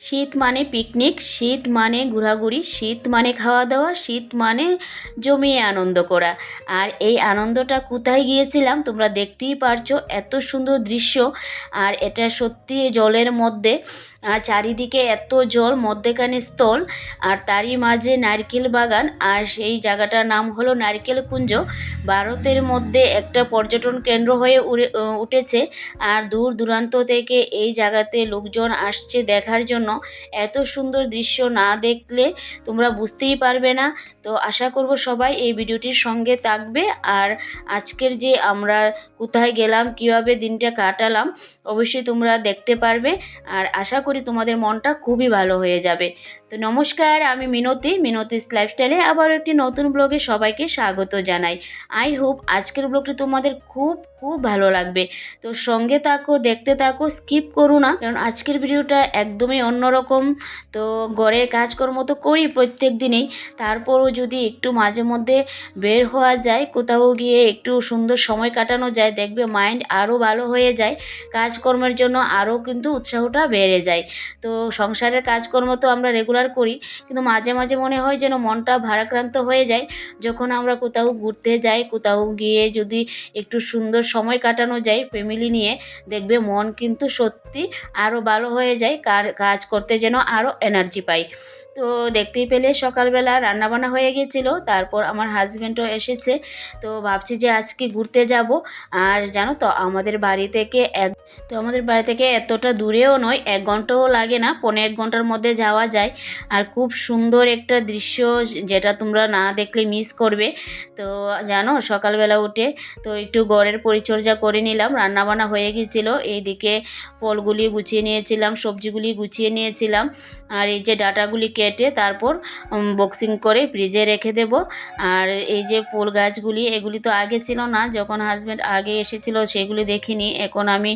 শীত মানে পিকনিক শীত মানে ঘোরাঘুরি, শীত মানে খাওয়া দাওয়া শীত মানে জমিয়ে আনন্দ করা। আর এই আনন্দটা কোথায় গিয়েছিলাম তোমরা দেখতেই পারছ, এত সুন্দর দৃশ্য। আর এটা সত্যি জলের মধ্যে, আর চারিদিকে এত জল, মধ্যেখানে স্থল, আর তারই মাঝে নারকেল বাগান। আর সেই জায়গাটার নাম হলো নারকেল কুঞ্জ ভারতের মধ্যে একটা পর্যটন কেন্দ্র হয়ে উঠেছে। আর দূর দূরান্ত থেকে এই জায়গাতে লোকজন আসছে দেখার জন্য। এত সুন্দর দৃশ্য না দেখলে তোমরা বুঝতেই পারবে না। তো আশা করব সবাই এই ভিডিওটির সঙ্গে থাকবে। আর আজকের যে আমরা কোথায় গেলাম, কীভাবে দিনটা কাটালাম, অবশ্যই তোমরা দেখতে পারবে। আর আশা করি তোমাদের মনটা খুবই ভালো হয়ে যাবে। তো নমস্কার, আমি মিনতি। মিনতিস লাইফস্টাইলে আবারও একটি নতুন ব্লগে সবাইকে স্বাগত জানাই। আই হোপ আজকের ব্লগটি তোমাদের খুব খুব ভালো লাগবে। তো সঙ্গে থাকো, দেখতে থাকো, স্কিপ করো না। কারণ আজকের ভিডিওটা একদমই অন্যরকম। তো ঘরের কাজকর্ম তো করি প্রত্যেক দিনেই। তারপরও যদি একটু মাঝে মধ্যে বের হওয়া যায়, কোথাও গিয়ে একটু সুন্দর সময় কাটানো যায়, দেখবে মাইন্ড আরও ভালো হয়ে যায়। কাজকর্মের জন্য আরও কিন্তু উৎসাহটা বেড়ে যায়। তো সংসারের কাজকর্ম তো আমরা রেগুলার করি, কিন্তু মাঝে মাঝে মনে হয় যেন মনটা ভারাক্রান্ত হয়ে যায়। যখন আমরা কোথাও ঘুরতে যাই, কোথাও গিয়ে যদি একটু সুন্দর সময় কাটানো যায় ফ্যামিলি নিয়ে, দেখবে মন কিন্তু সত্যি আরও ভালো হয়ে যায়। কাজ করতে যেন আরও এনার্জি পাই। তো দেখতেই পেলে সকালবেলা রান্নাবান্না হয়ে গেছিল তারপর আমার হাজব্যান্ডও এসেছে। তো ভাবছি যে আজকে ঘুরতে যাব। আর জানো তো, আমাদের বাড়ি থেকে এক তো আমাদের বাড়ি থেকে এতটা দূরেও নয়, এক ঘন্টাও লাগে না পনেরো এক ঘণ্টার মধ্যে যাওয়া যায়। আর খুব সুন্দর একটা দৃশ্য যেটা তোমরা না দেখলে মিস করবে। তো জানো, সকালবেলা উঠে তো একটু ঘরের পরিচর্যা করে নিলাম, রান্নাবান্না হয়ে গিয়েছিল। এইদিকে ফলগুলি গুছিয়ে নিয়েছিলাম, সবজিগুলি গুছিয়ে নিয়েছিলাম। আর এই যে ডাটাগুলি তারপর বক্সিং করে ফ্রিজে রেখে দেব। আর এই যে ফুল গাছগুলি, এগুলি তো আগে ছিল না। যখন হাজব্যান্ড আগে এসেছিল, সেগুলি দেখিনি। এখন আমি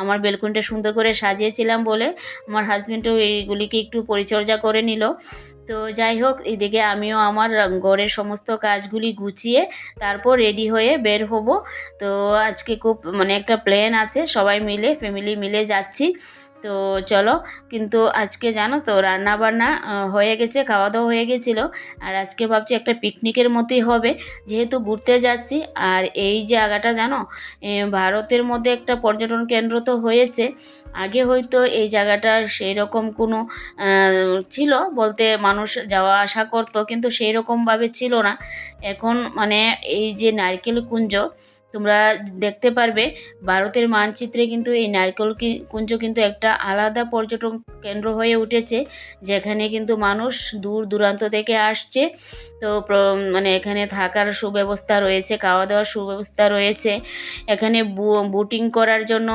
আমার বেলকুনিটা সুন্দর করে সাজিয়েছিলাম বলে আমার হাজব্যান্ডও এইগুলিকে একটু পরিচর্যা করে নিল। তো যাই হোক, এদিকে আমিও আমার ঘরের সমস্ত কাজগুলি গুছিয়ে তারপর রেডি হয়ে বের হব। তো আজকে খুব মানে একটা প্ল্যান আছে। সবাই মিলে ফ্যামিলি মিলে যাচ্ছি। তো চলো, কিন্তু আজকে জানো তো রান্না বান্না হয়ে গেছে খাওয়া দাওয়া হয়ে গেছিল। আর আজকে ভাবছি একটা পিকনিকের মতোই হবে, যেহেতু ঘুরতে যাচ্ছি। আর এই জায়গাটা জানো ভারতের মধ্যে একটা পর্যটন কেন্দ্র তো হয়েছে। আগে হয়তো এই জায়গাটা সেই রকম কোনো ছিল বলতে মানুষ যাওয়া আসা করতো, কিন্তু সেই রকমভাবে ছিল না। এখন মানে এই যে নারকেল কুঞ্জ, তোমরা দেখতে পারবে, ভারতের মানচিত্রে কিন্তু এই নারকেল কুঞ্জ কিন্তু একটা আলাদা পর্যটন কেন্দ্র হয়ে উঠেছে, যেখানে কিন্তু মানুষ দূর দূরান্ত থেকে আসছে। তো মানে এখানে থাকার সুব্যবস্থা রয়েছে খাওয়া দাওয়ার সুব্যবস্থা রয়েছে। এখানে বোটিং করার জন্য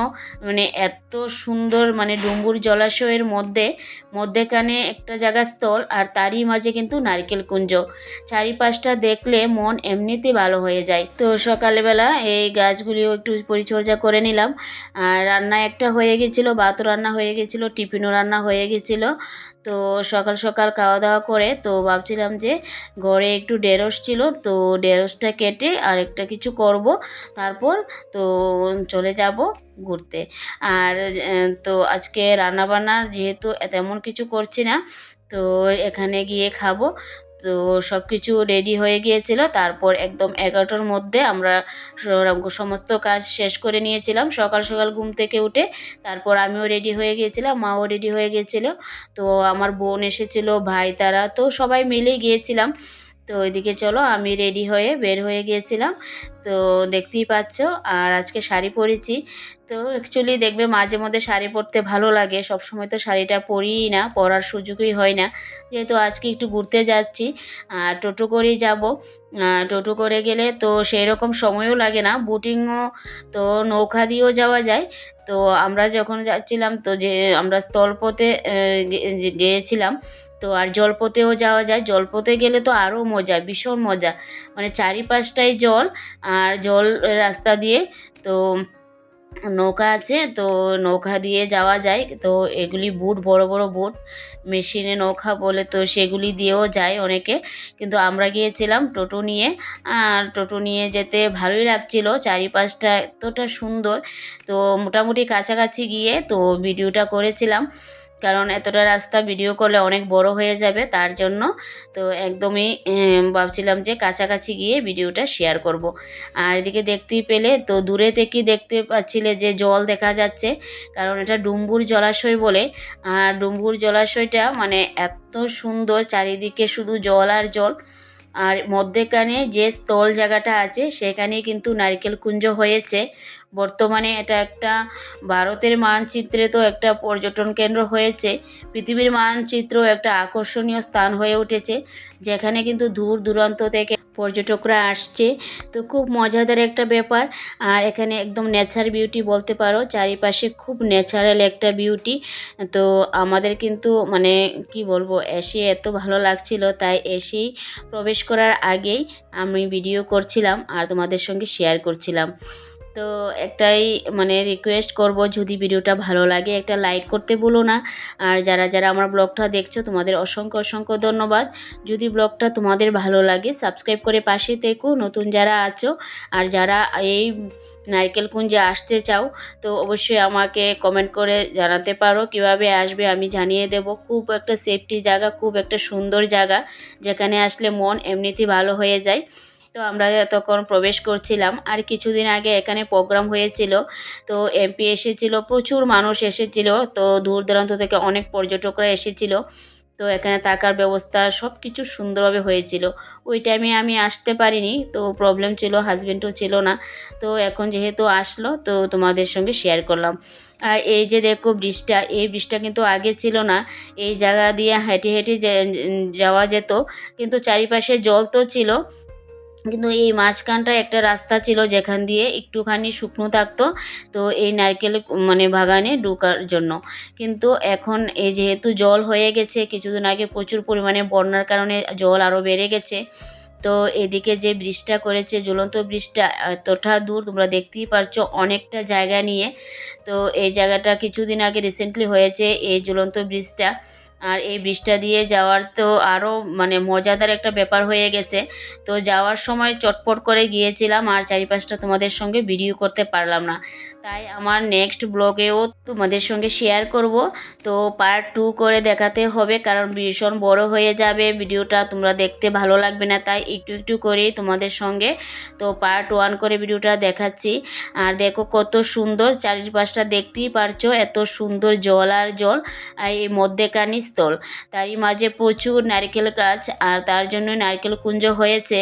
মানে এত সুন্দর মানে ডুম্বুর জলাশয়ের মধ্যে, মধ্যেখানে একটা জায়গা স্থল আর তারই মাঝে কিন্তু নারকেল কুঞ্জ। চারিপাশটা দেখলে মন এমনিতে ভালো হয়ে যায়। তো সকালবেলা এই গাছগুলিও একটু পরিচর্যা করে নিলাম। আর রান্না একটা হয়ে গেছিল ভাত রান্না। হয়ে গেছিল, টিফিনও রান্না হয়ে গেছিল। তো সকাল সকাল খাওয়া দাওয়া করে তো ভাবছিলাম যে ঘরে একটু ঢেঁড়স ছিল, তো ঢেঁড়সটা কেটে আর একটা কিছু করব। তারপর তো চলে যাব ঘুরতে। আর তো আজকে রান্নাবান্নার যেহেতু তেমন কিছু করছি না, তো এখানে গিয়ে খাব। তো সব কিছু রেডি হয়ে গিয়েছিল। তারপর একদম এগারোটার মধ্যে আমরা সমস্ত কাজ শেষ করে নিয়েছিলাম। সকাল সকাল ঘুম থেকে উঠে তারপর আমিও রেডি হয়ে গিয়েছিলাম, মাও রেডি হয়ে গিয়েছিল। তো আমার বোন এসেছিল, ভাই, তারা, তো সবাই মিলেই গিয়েছিলাম। তো ওইদিকে চলো, আমি রেডি হয়ে বের হয়ে গিয়েছিলাম। তো দেখতেই পাচ্ছ, আর আজকে শাড়ি পরেছি। তো অ্যাকচুয়ালি দেখবে মাঝে মধ্যে শাড়ি পরতে ভালো লাগে সব সময় তো শাড়িটা পরিই না, পরার সুযোগই হয় না। যেহেতু আজকে একটু ঘুরতে যাচ্ছি, আর টোটো করেই যাব। টোটো করে গেলে তো সেই রকম সময়ও লাগে না বোটিংও তো নৌকা দিয়েও যাওয়া যায়। তো আমরা যখন যাচ্ছিলাম তো যে আমরা স্থলপথে গিয়েছিলাম, তো আর জলপথেও যাওয়া যায়। জলপথে গেলে তো আরও মজা, ভীষণ মজা। মানে চারিপাশটাই জল আর জল রাস্তা দিয়ে, তো নৌকা আছে, তো নৌকা দিয়ে যাওয়া যায়। তো এগুলি বুট, বড় বড় বুট, মেশিনে নৌকা বলে তো সেগুলি দিয়েও যায় অনেকে। কিন্তু আমরা গিয়েছিলাম টোটো নিয়ে, আর টোটো নিয়ে যেতে ভালোই লাগছিল, চারিপাশটা এতটা সুন্দর। তো মোটামুটি কাছাকাছি গিয়ে তো ভিডিওটা করেছিলাম। কারণ এতটা রাস্তা ভিডিও করলে অনেক বড় হয়ে যাবে, তার জন্য তো একদমই ভাবছিলাম যে কাছাকাছি গিয়ে ভিডিওটা শেয়ার করব। আর এদিকে দেখতেই পেলে, তো দূরে থেকে দেখতে পাচ্ছিলে যে জল দেখা যাচ্ছে, কারণ এটা ডুম্বুর জলাশয় বলে। আর ডুম্বুর জলাশয়টা মানে এত সুন্দর, চারিদিকে শুধু জল আর জল। আর মধ্যেখানে যে স্থল জায়গাটা আছে সেখানে কিন্তু নারকেল কুঞ্জ হয়েছে। বর্তমানে এটা একটা ভারতের মানচিত্রে তো একটা পর্যটন কেন্দ্র হয়েছে। পৃথিবীর মানচিত্র একটা আকর্ষণীয় স্থান হয়ে উঠেছে, যেখানে কিন্তু দূর দূরান্ত থেকে পর্যটকরা আসছে। তো খুব মজাদার একটা ব্যাপার। আর এখানে একদম নেচার বিউটি বলতে পারো, চারিপাশে খুব ন্যাচারাল একটা বিউটি তো আমাদের কিন্তু মানে কি বলব, এসে এত ভালো লাগছিল, তাই এসেই প্রবেশ করার আগেই আমি ভিডিও করছিলাম আর তোমাদের সঙ্গে শেয়ার করছিলাম। তো একটাই মানে রিকোয়েস্ট করব, যদি ভিডিওটা ভালো লাগে একটা লাইক করতে বলো না। আর যারা যারা আমার ব্লগটা দেখছ, তোমাদের অসংখ্য অসংখ্য ধন্যবাদ। যদি ব্লগটা তোমাদের ভালো লাগে সাবস্ক্রাইব করে পাশে থেকো, নতুন যারা আছো। আর যারা এই নারকেল কুঞ্জে আসতে চাও, তো অবশ্যই আমাকে কমেন্ট করে জানাতে পারো, কীভাবে আসবে আমি জানিয়ে দেব। খুব একটা সেফটি জায়গা, খুব একটা সুন্দর জায়গা, যেখানে আসলে মন এমনিতেই ভালো হয়ে যায়। তো আমরা তখন প্রবেশ করছিলাম। আর কিছুদিন আগে এখানে প্রোগ্রাম হয়েছিল। তো এমপি এসেছিল, প্রচুর মানুষ এসেছিল। তো দূর দূরান্ত থেকে অনেক পর্যটকরা এসেছিল। তো এখানে থাকার ব্যবস্থা সব কিছু সুন্দরভাবে হয়েছিল। ওই টাইমে আমি আসতে পারিনি। তো প্রবলেম ছিল হাজব্যান্ডও ছিল না। তো এখন যেহেতু আসলো, তো তোমাদের সঙ্গে শেয়ার করলাম। আর এই যে দেখো ব্রিজটা, এই ব্রিজটা কিন্তু আগে ছিল না। এই জায়গা দিয়ে হেঁটে হেঁটে যাওয়া যেত। কিন্তু চারিপাশে জল তো ছিল। কিন্তু এই মাঝখানটা একটা রাস্তা ছিল যেখান দিয়ে একটুখানি শুকনো থাকতো, তো এই নারকেল মানে বাগানে ঢোকার জন্য। কিন্তু এখন এই যেহেতু জল হয়ে গেছে, কিছুদিন আগে প্রচুর পরিমাণে বন্যার কারণে জল আরও বেড়ে গেছে। তো এদিকে যে ব্রিজটা করেছে ঝুলন্ত ব্রিজটা এতটা দূর তোমরা দেখতেই পারছ অনেকটা জায়গা নিয়ে। তো এই জায়গাটা কিছুদিন আগে রিসেন্টলি হয়েছে, এই ঝুলন্ত ব্রিজটা। আর এই ব্রিজটা দিয়ে যাওয়ার তো আরও মানে মজাদার একটা ব্যাপার হয়ে গেছে। তো যাওয়ার সময় চটপট করে গিয়েছিলাম, আর চারিপাশটা তোমাদের সঙ্গে ভিডিও করতে পারলাম না। তাই আমার নেক্সট ব্লগেও তোমাদের সঙ্গে শেয়ার করব। তো পার্ট টু করে দেখাতে হবে, কারণ ভীষণ বড় হয়ে যাবে ভিডিওটা তোমরা দেখতে ভালো লাগবে না, তাই একটু একটু করেই তোমাদের সঙ্গে। তো পার্ট ওয়ান করে ভিডিওটা দেখাচ্ছি। আর দেখো কত সুন্দর, চারিপাশটা দেখতেই পারছ, এত সুন্দর জল আর জল, আর এই মধ্যেখানি স্থল তারই মাঝে প্রচুর নারকেল গাছ, আর তার জন্য নারকেল কুঞ্জ হয়েছে।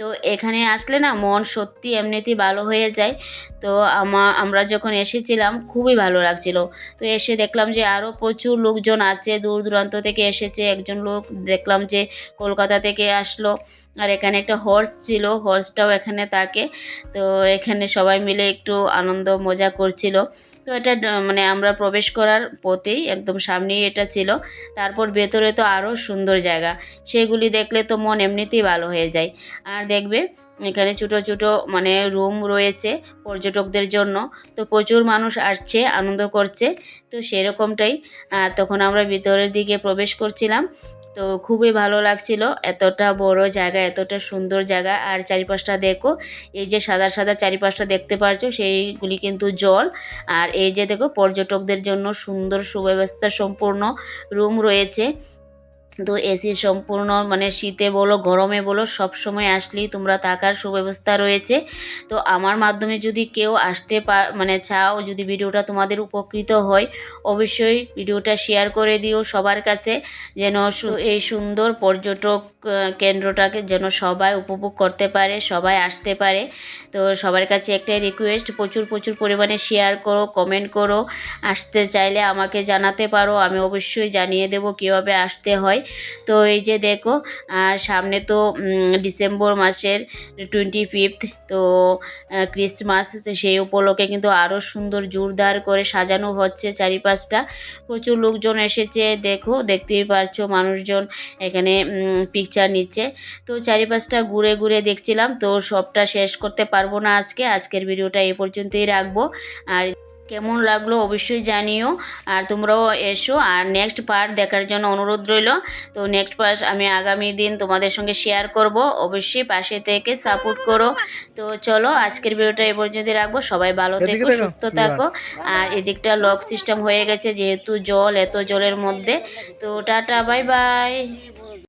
তো এখানে আসলে না, মন সত্যি এমনিতেই ভালো হয়ে যায়। তো আমা, আমরা যখন এসেছিলাম, খুবই ভালো লাগছিল। তো এসে দেখলাম যে আরও প্রচুর লোকজন আছে। দূর দূরান্ত থেকে এসেছে একজন লোক। দেখলাম যে কলকাতা থেকে আসলো। আর এখানে একটা হর্স ছিল হর্সটাও এখানে থাকে। তো এখানে সবাই মিলে একটু আনন্দ, মজা করছিল। তো এটা মানে আমরা প্রবেশ করার পথেই একদম সামনেই এটা ছিল। তারপর ভেতরে তো আরও সুন্দর জায়গা। সেগুলি দেখলে তো মন এমনিতেই ভালো হয়ে যায়। আর দেখবে, এখানে ছোটো ছোটো মানে রুম রয়েছে পর্যটকদের জন্য। তো প্রচুর মানুষ আসছে, আনন্দ করছে। তো সেরকমটাই তখন আমরা ভিতরের দিকে প্রবেশ করছিলাম। তো খুবই ভালো লাগছিল। এতটা বড় জায়গা, এতটা সুন্দর জায়গা। আর চারিপাশটা দেখো, এই যে সাদা সাদা চারিপাশটা দেখতে পারছ, সেইগুলি কিন্তু জল। আর এই যে দেখো, পর্যটকদের জন্য সুন্দর সুব্যবস্থা সম্পূর্ণ রুম রয়েছে। তো এসি সম্পূর্ণ মানে শীতে বলো, গরমে বলো, সব সময় আসলেই তোমরা থাকার সুব্যবস্থা রয়েছে। তো আমার মাধ্যমে যদি কেউ আসতে পার মানে চাও, যদি ভিডিওটা তোমাদের উপকৃত হয়, অবশ্যই ভিডিওটা শেয়ার করে দিও সবার কাছে, যেন এই সুন্দর পর্যটক কেন্দ্রটাকে যেন সবাই উপভোগ করতে পারে, সবাই আসতে পারে। তো সবার কাছে একটাই রিকোয়েস্ট প্রচুর প্রচুর পরিমাণে শেয়ার করো কমেন্ট করো। আসতে চাইলে আমাকে জানাতে পারো, আমি অবশ্যই জানিয়ে দেব কীভাবে আসতে হয়। তো এই যে দেখো সামনে তো ডিসেম্বর মাসের টোয়েন্টি ফিফথ তো ক্রিসমাস সেই উপলক্ষে কিন্তু আরও সুন্দর জোরদার করে সাজানো হচ্ছে চারিপাশটা। প্রচুর লোকজন এসেছে, দেখো, দেখতেই পারছ মানুষজন এখানে পিকচার নিচ্ছে। তো চারিপাশটা ঘুরে ঘুরে দেখছিলাম, তো সবটা শেষ করতে পারব না আজকে। আজকের ভিডিওটা এই পর্যন্তই রাখব। আর কেমন লাগল অবশ্যই জানিও আর তোমরাও এসো। আর নেক্সট পার্ট দেখার জন্য অনুরোধ রইল। তো নেক্সট পার্ট আমি আগামী দিন তোমাদের সঙ্গে শেয়ার করব। অবশ্যই পাশে থেকে সাপোর্ট করো। তো চলো আজকের ভিডিওটা এ পর্যন্ত রাখব। সবাই ভালো থেকো সুস্থ থাকো। আর এদিকটা লক সিস্টেম হয়ে গেছে যেহেতু জল এত জলের মধ্যে। তো টাটা বাই বাই